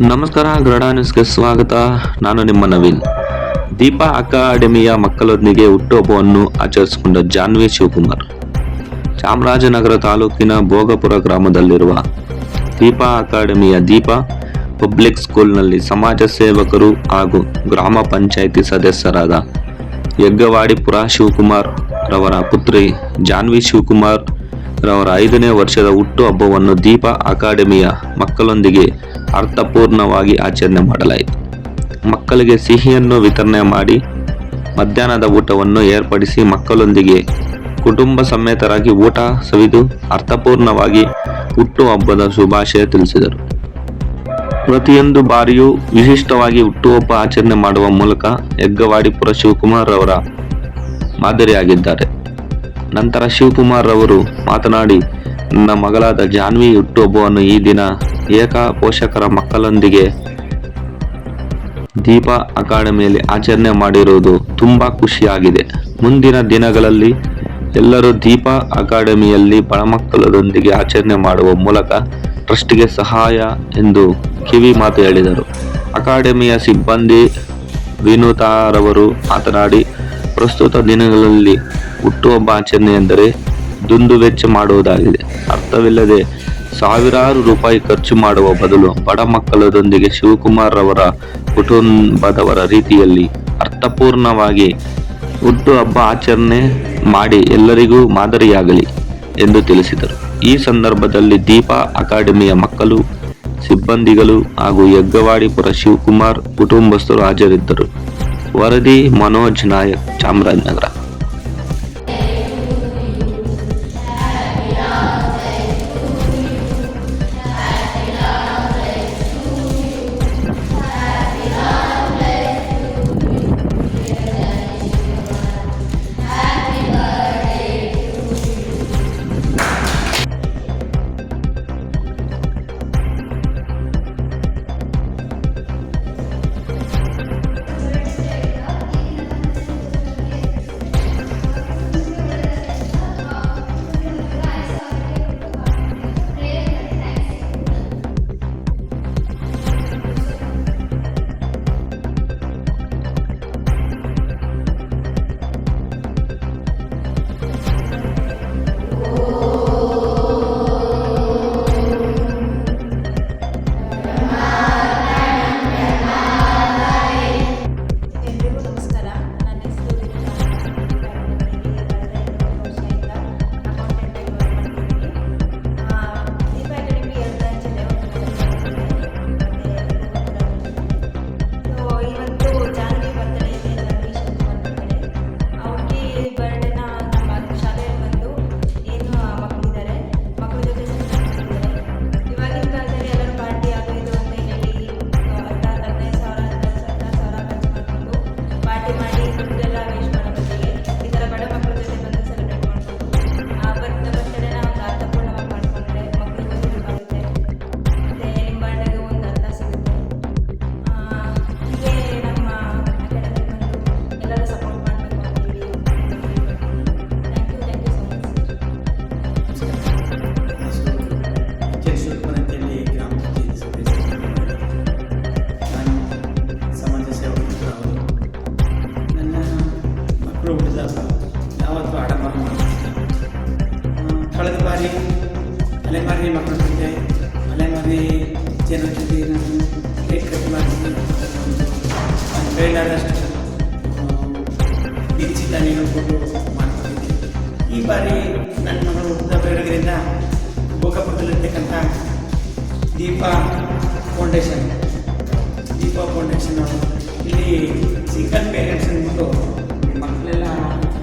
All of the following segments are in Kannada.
ನಮಸ್ಕಾರ, ಗ್ರಡಾ ನ್ಯೂಸ್ಗೆ ಸ್ವಾಗತ. ನಾನು ನಿಮ್ಮ ನವೀನ್. ದೀಪಾ ಅಕಾಡೆಮಿಯ ಮಕ್ಕಳೊಂದಿಗೆ ಹುಟ್ಟುಹಬ್ಬವನ್ನು ಆಚರಿಸಿಕೊಂಡ ಜಾನ್ವಿ ಶಿವಕುಮಾರ್. ಚಾಮರಾಜನಗರ ತಾಲೂಕಿನ ಭೋಗಪುರ ಗ್ರಾಮದಲ್ಲಿರುವ ದೀಪಾ ಅಕಾಡೆಮಿಯ ದೀಪಾ ಪಬ್ಲಿಕ್ ಸ್ಕೂಲ್ನಲ್ಲಿ ಸಮಾಜ ಸೇವಕರು ಹಾಗೂ ಗ್ರಾಮ ಪಂಚಾಯಿತಿ ಸದಸ್ಯರಾದ ಯಗ್ಗವಾಡಿಪುರ ಶಿವಕುಮಾರ್ ರವರ ಪುತ್ರಿ ಜಾನ್ವಿ ಶಿವಕುಮಾರ್ ರವರ ಐದನೇ ವರ್ಷದ ಹುಟ್ಟುಹಬ್ಬವನ್ನು ದೀಪ ಅಕಾಡೆಮಿಯ ಮಕ್ಕಳೊಂದಿಗೆ ಅರ್ಥಪೂರ್ಣವಾಗಿ ಆಚರಣೆ ಮಾಡಲಾಯಿತು. ಮಕ್ಕಳಿಗೆ ಸಿಹಿಯನ್ನು ವಿತರಣೆ ಮಾಡಿ ಮಧ್ಯಾಹ್ನದ ಊಟವನ್ನು ಏರ್ಪಡಿಸಿ ಮಕ್ಕಳೊಂದಿಗೆ ಕುಟುಂಬ ಸಮೇತರಾಗಿ ಊಟ ಸವಿದು ಅರ್ಥಪೂರ್ಣವಾಗಿ ಹುಟ್ಟುಹಬ್ಬದ ಶುಭಾಶಯ ತಿಳಿಸಿದರು. ಪ್ರತಿಯೊಂದು ಬಾರಿಯೂ ವಿಶಿಷ್ಟವಾಗಿ ಹುಟ್ಟುಹಬ್ಬ ಆಚರಣೆ ಮಾಡುವ ಮೂಲಕ ಯಗ್ಗವಾಡಿಪುರ ಶಿವಕುಮಾರ್ ಅವರ ಮಾದರಿಯಾಗಿದ್ದಾರೆ. ನಂತರ ಶಿವಕುಮಾರ್ ಅವರು ಮಾತನಾಡಿ, ನನ್ನ ಮಗಳಾದ ಜಾನ್ವಿ ಹುಟ್ಟುಹಬ್ಬವನ್ನು ಈ ದಿನ ಏಕ ಪೋಷಕರ ಮಕ್ಕಳೊಂದಿಗೆ ದೀಪ ಅಕಾಡೆಮಿಯಲ್ಲಿ ಆಚರಣೆ ಮಾಡಿರುವುದು ತುಂಬಾ ಖುಷಿಯಾಗಿದೆ. ಮುಂದಿನ ದಿನಗಳಲ್ಲಿ ಎಲ್ಲರೂ ದೀಪ ಅಕಾಡೆಮಿಯಲ್ಲಿ ಬಡಮಕ್ಕಳದೊಂದಿಗೆ ಆಚರಣೆ ಮಾಡುವ ಮೂಲಕ ಟ್ರಸ್ಟ್ಗೆ ಸಹಾಯ ಎಂದು ಕಿವಿ ಮಾತು ಹೇಳಿದರು. ಅಕಾಡೆಮಿಯ ಸಿಬ್ಬಂದಿ ವಿನೂತಾರವರು ಮಾತನಾಡಿ, ಪ್ರಸ್ತುತ ದಿನಗಳಲ್ಲಿ ಹುಟ್ಟುಹಬ್ಬ ಆಚರಣೆ ಎಂದರೆ ದುಂದುವೆಚ್ಚ ಮಾಡುವುದಾಗಿದೆ. ಅರ್ಥವಿಲ್ಲದೆ ಸಾವಿರಾರು ರೂಪಾಯಿ ಖರ್ಚು ಮಾಡುವ ಬದಲು ಬಡ ಮಕ್ಕಳದೊಂದಿಗೆ ಶಿವಕುಮಾರ್ ಅವರ ಕುಟುಂಬದವರ ರೀತಿಯಲ್ಲಿ ಅರ್ಥಪೂರ್ಣವಾಗಿ ಹುಟ್ಟುಹಬ್ಬ ಆಚರಣೆ ಮಾಡಿ ಎಲ್ಲರಿಗೂ ಮಾದರಿಯಾಗಲಿ ಎಂದು ತಿಳಿಸಿದರು. ಈ ಸಂದರ್ಭದಲ್ಲಿ ದೀಪಾ ಅಕಾಡೆಮಿಯ ಮಕ್ಕಳು, ಸಿಬ್ಬಂದಿಗಳು ಹಾಗೂ ಯಗ್ಗವಾಡಿಪುರ ಶಿವಕುಮಾರ್ ಕುಟುಂಬಸ್ಥರು ಹಾಜರಿದ್ದರು. ವರದಿ, ಮನೋಜ್ ನಾಯಕ್, ಚಾಮರಾಜನಗರ. ಅಲೆಮಾರಿ ಮಕ್ಕಳ ಜೊತೆ ಮಲೆಮಾರಿ ಜನರ ಜೊತೆ ನಾನು ಕಟ್ ಮಾಡಿ ನನ್ನ ಈ ದಿನಚಿತಾನೆಯನ್ನು ಕೊಟ್ಟು ಮಾಡ್ಕೊಂಡಿದ್ದೆ ಈ ಬಾರಿ ನನ್ನ ಮಗಳು ಹುಟ್ಟಿದ ಬೇಡೋದ್ರಿಂದ ಗೋಕಾಪುರದಲ್ಲಿರ್ತಕ್ಕಂಥ ದೀಪಾ ಫೌಂಡೇಶನ್, ದೀಪ ಫೌಂಡೇಶನ್ ಇಲ್ಲಿ ಸಿಂಗಲ್ ಪೇರೆಂಟ್ಸ್ ಅಂದ್ಬಿಟ್ಟು ಮಕ್ಕಳೆಲ್ಲ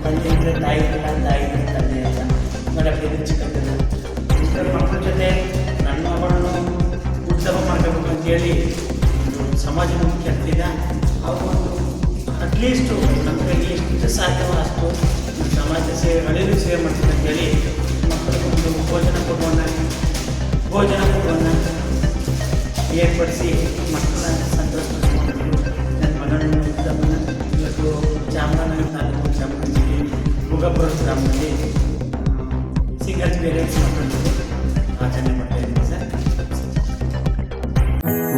ತಂದೆ ತಾಯಿ ಇರಲ್ಲ ತಾಯಿ ತಂದೆ ಇರಲ್ಲ ಬಡಬಡಿದ್ರೆ ಚಿಕ್ಕಂದಿಲ್ಲ ಇಂಥ ಮಕ್ಕಳ ಜೊತೆ ನನ್ನ ಮಗಳನ್ನು ಉತ್ಸವ ಮಾಡಬೇಕು ಅಂತೇಳಿ ಒಂದು ಮುಖ್ಯ ಹತ್ತಿದ ಅವರು ಒಂದು ಅಟ್ಲೀಸ್ಟು ನಮ್ಮ ಕೈಗೆ ಎಷ್ಟು ಸಾಧ್ಯವೋ ಅಷ್ಟು ಸಮಾಜ ಸೇವೆ ಹಳ್ಳಿಯಲ್ಲೂ ಸೇವೆ ಮಾಡ್ತೀನಿ ಅಂತೇಳಿ ಮಕ್ಕಳಿಗೆ ಒಂದು ಭೋಜನ ಕೊಡುವನ್ನ ಭೋಜನ ಕೊಡುವನ್ನ ಏರ್ಪಡಿಸಿ ಮಕ್ಕಳ ಸಂತೋಷ ನನ್ನ ಮಗಳನ್ನು ಇವತ್ತು ಚಾಮರಾಜನಗರ ತಾಲೂಕು ಚಾಮರಾಜನಗಿರಿ ಮುಗಪುರ ಗ್ರಾಮದಲ್ಲಿ ಸಿಂಗಲ್ ಪೇರೆಂಟ್ಸ್